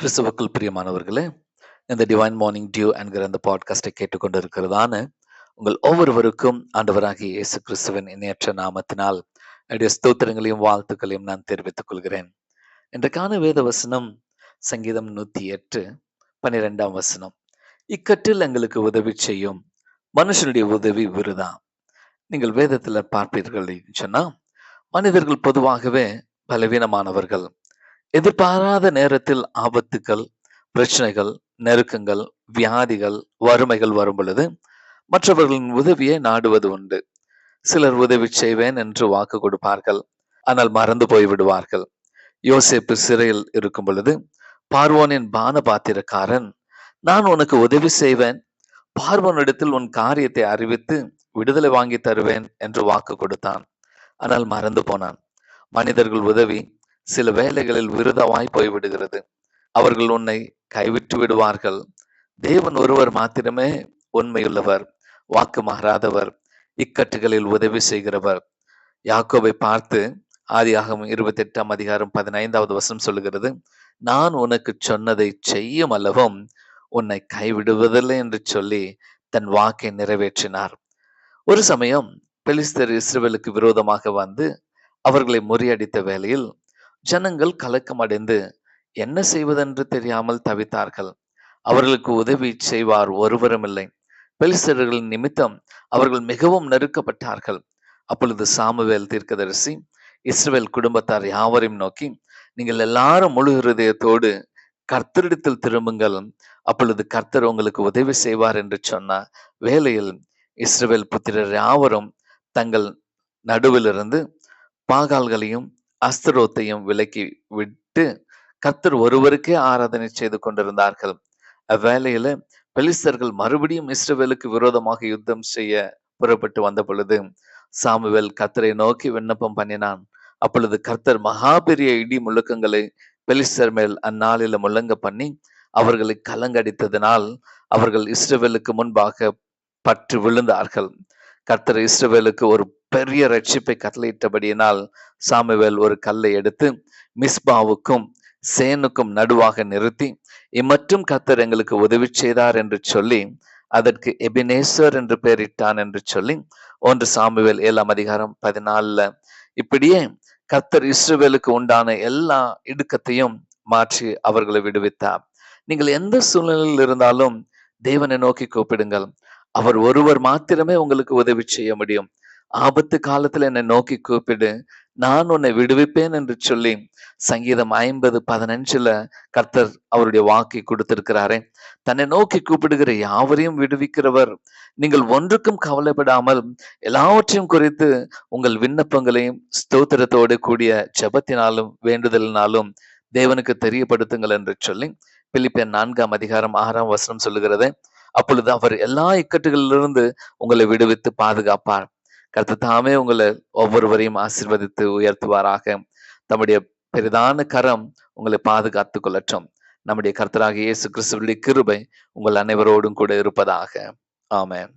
கிறிஸ்துவக்குள் பிரியமானவர்களே இந்த divine morning dew என்கிற அந்த பாட்காஸ்டை கேட்டுக்கொண்டிருக்கிறதான உங்கள் ஒவ்வொருவருக்கும் ஆண்டவராகிய இயேசு கிறிஸ்துவின் இணையற்ற நாமத்தினால் என்னுடைய ஸ்தோத்திரங்களையும் வாழ்த்துக்களையும் நான் தெரிவித்துக் கொள்கிறேன். இன்றைக்கான வேத வசனம் சங்கீதம் நூத்தி எட்டு பன்னிரெண்டாம் வசனம். இக்கட்டில் எங்களுக்கு உதவி செய்யும் மனுஷனுடைய உதவி விருதா? நீங்கள் வேதத்துல பார்ப்பீர்கள் சொன்னா மனிதர்கள் பொதுவாகவே பலவீனமானவர்கள். எதிர்பாராத நேரத்தில் ஆபத்துக்கள் பிரச்சனைகள் நெருக்கங்கள் வியாதிகள் வறுமைகள் வரும் பொழுது மற்றவர்களின் உதவியை நாடுவது உண்டு. சிலர் உதவி செய்வேன் என்று வாக்கு கொடுப்பார்கள் ஆனால் மறந்து போய் விடுவார்கள் யோசேப்பு சிறையில் இருக்கும் பொழுது பார்வோனின் பான பாத்திரக்காரன் நான் உனக்கு உதவி செய்வேன். பார்வோனிடத்தில் உன் காரியத்தை அறிவித்து விடுதலை வாங்கி தருவேன் என்று வாக்கு கொடுத்தான். ஆனால் மறந்து போனான். மனிதர்கள் உதவி சில வேலைகளில் விருதமாய் போய்விடுகிறது. அவர்கள் உன்னை கைவிட்டு விடுவார்கள் தேவன் ஒருவர் மாத்திரமே உண்மையுள்ளவர் வாக்கு மாறாதவர் இக்கட்டுகளில் உதவி செய்கிறவர். யாக்கோவை பார்த்து ஆதியாகம் இருபத்தி எட்டாம் அதிகாரம் பதினைந்தாவது வசனம் சொல்லுகிறது நான் உனக்கு சொன்னதை செய்யும் அல்லவும் உன்னை கைவிடுவதில்லை என்று சொல்லி தன் வாக்கை நிறைவேற்றினார். ஒரு சமயம் பெலிஸ்தர் இஸ்ரேலுக்கு விரோதமாக வந்து அவர்களை முறியடித்த வேளையில் ஜனங்கள் கலக்கம் அடைந்து என்ன செய்வதென்று தெரியாமல் தவித்தார்கள். அவர்களுக்கு உதவி செய்வார் ஒருவரும் இல்லை. பெலிசர்களின் நிமித்தம் அவர்கள் மிகவும் நெருக்கப்பட்டார்கள். அப்பொழுது சாமுவேல் தீர்க்கதரிசி இஸ்ரேல் குடும்பத்தார் யாவரையும் நோக்கி நீங்கள் எல்லாரும் முழு ஹிருதயத்தோடு கர்த்தரிடத்தில் திரும்புங்கள். அப்பொழுது கர்த்தர் உங்களுக்கு உதவி செய்வார் என்று சொன்ன வேலையில் இஸ்ரேல் புத்திரர் யாவரும் தங்கள் நடுவிலிருந்து பாகால்களையும் அஸ்திரோத்தையும் விலக்கி விட்டு கர்த்தர் ஒருவருக்கே ஆராதனை செய்து கொண்டிருந்தார்கள். அவ்வேளையில பெலிஸ்தர்கள் மறுபடியும் இஸ்ரவேலுக்கு விரோதமாக யுத்தம் செய்ய புறப்பட்டு வந்த பொழுது சாமுவேல் கர்த்தரை நோக்கி விண்ணப்பம் பண்ணினான். அப்பொழுது கர்த்தர் மகா பெரிய இடி முழக்கங்களை பெலிஸ்தர் மேல் அந்நாளில முழங்க பண்ணி அவர்களை கலங்கடித்ததினால் அவர்கள் இஸ்ரவேலுக்கு முன்பாக பற்று விழுந்தார்கள். கர்த்தர் இஸ்ரவேலுக்கு ஒரு பெரிய ரட்சிப்பை கட்டளையிட்டபடியினால் சாமுவேல் ஒரு கல்லை எடுத்து மிஸ்பாவுக்கும் சேனுக்கும் நடுவாக நிறுத்தி இம்மற்றும் கர்த்தர் எங்களுக்கு உதவி செய்தார் என்று சொல்லி அதற்கு எபினேஸ்வர் என்று பெயரிட்டான் என்று சொல்லி ஒன்று சாமுவேல் ஏழாம் அதிகாரம் பதினாலுல இப்படியே கர்த்தர் இஸ்ரவேலுக்கு உண்டான எல்லா இடுக்கத்தையும் மாற்றி அவர்களை விடுவித்தார். நீங்கள் எந்த சூழ்நிலையில் இருந்தாலும் தேவனை நோக்கி கூப்பிடுங்கள். அவர் ஒருவர் மாத்திரமே உங்களுக்கு உதவி செய்ய முடியும். ஆபத்து காலத்துல என்னை நோக்கி கூப்பிடு. நான் உன்னை விடுவிப்பேன் என்று சொல்லி சங்கீதம் ஐம்பது பதினஞ்சுல கர்த்தர் அவருடைய வாக்கை கொடுத்திருக்கிறாரே. தன்னை நோக்கி கூப்பிடுகிற யாவரையும் விடுவிக்கிறவர். நீங்கள் ஒன்றுக்கும் கவலைப்படாமல் எல்லாவற்றையும் குறித்து உங்கள் விண்ணப்பங்களையும் ஸ்தோத்திரத்தோடு கூடிய ஜபத்தினாலும் வேண்டுதலினாலும் தேவனுக்கு தெரியப்படுத்துங்கள் என்று சொல்லி பிலிப்பியன் நான்காம் அதிகாரம் ஆறாம் வசனம் சொல்லுகிறது. அப்பொழுது அவர் எல்லா இக்கட்டுகளிலிருந்து உங்களை விடுவித்து பாதுகாப்பார். கருத்து தாமே உங்களை ஒவ்வொருவரையும் ஆசிர்வதித்து உயர்த்துவாராக. தம்முடைய பெரிதான கரம் உங்களை பாதுகாத்து கொள்ளட்டும். நம்முடைய கர்த்தராக இயேசு கிறிஸ்துவனுடைய கிருபை உங்கள் அனைவரோடும் கூட இருப்பதாக. ஆமேன்.